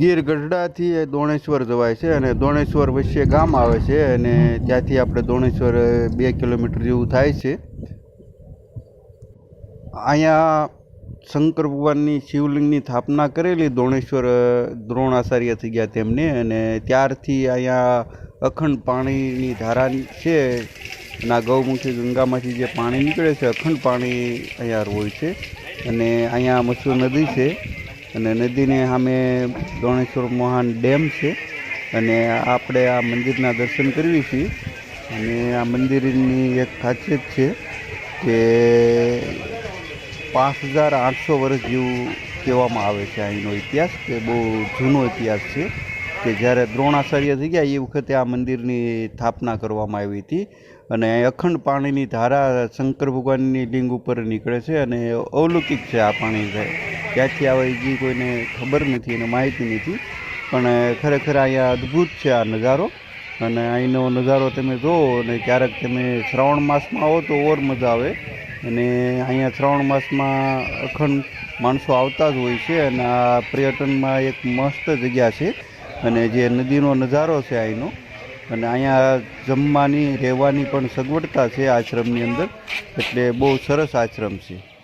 ગીર ગઢડાથી એ દોણેશ્વર જવાય છે અને દોણેશ્વર વચ્ચે ગામ આવે છે અને ત્યાંથી આપણે દોણેશ્વર બે કિલોમીટર જેવું થાય છે. અહીંયા શંકર ભગવાનની શિવલિંગની સ્થાપના કરેલી દોણેશ્વર દ્રોણાચાર્ય થઈ ગયા તેમને અને ત્યારથી અહીંયા અખંડ પાણીની ધારા છે અને ગૌમુખી ગંગામાંથી જે પાણી નીકળે છે, અખંડ પાણી અહીંયા હોય છે અને અહીંયા મસૂર નદી છે. અને નદીને સામે દોણેશ્વર મહાન ડેમ છે. અને આપણે આ મંદિરના દર્શન કરીએ છીએ અને આ મંદિરની એક ખાસિયત છે કે પાંચ હજાર આઠસો વર્ષ જેવું કહેવામાં આવે છે અહીંનો ઇતિહાસ, કે બહુ જૂનો ઇતિહાસ છે, કે જ્યારે દ્રોણાચાર્ય થઈ ગયા, એ વખતે આ મંદિરની સ્થાપના કરવામાં આવી હતી. અને અખંડ પાણીની ધારા શંકર ભગવાનની લિંગ ઉપર નીકળે છે અને અવલૌકિક છે આ પાણી. ક્યાંથી આવે એ કોઈને ખબર નથી અને માહિતી નથી. પણ ખરેખર અહીંયા અદ્ભુત છે આ નજારો. અને અહીંનો નજારો તમે જુઓ અને ક્યારેક તમે શ્રાવણ માસમાં આવો તો ઓર મજા આવે. અને અહીંયા શ્રાવણ માસમાં અખંડ માણસો આવતા જ હોય છે અને આ પર્યટનમાં એક મસ્ત જગ્યા છે અને જે નદીનો નજારો છે અહીંનો. અને અહીંયા જમવાની, રહેવાની પણ સગવડતા છે આશ્રમની અંદર. એટલે બહુ સરસ આશ્રમ છે.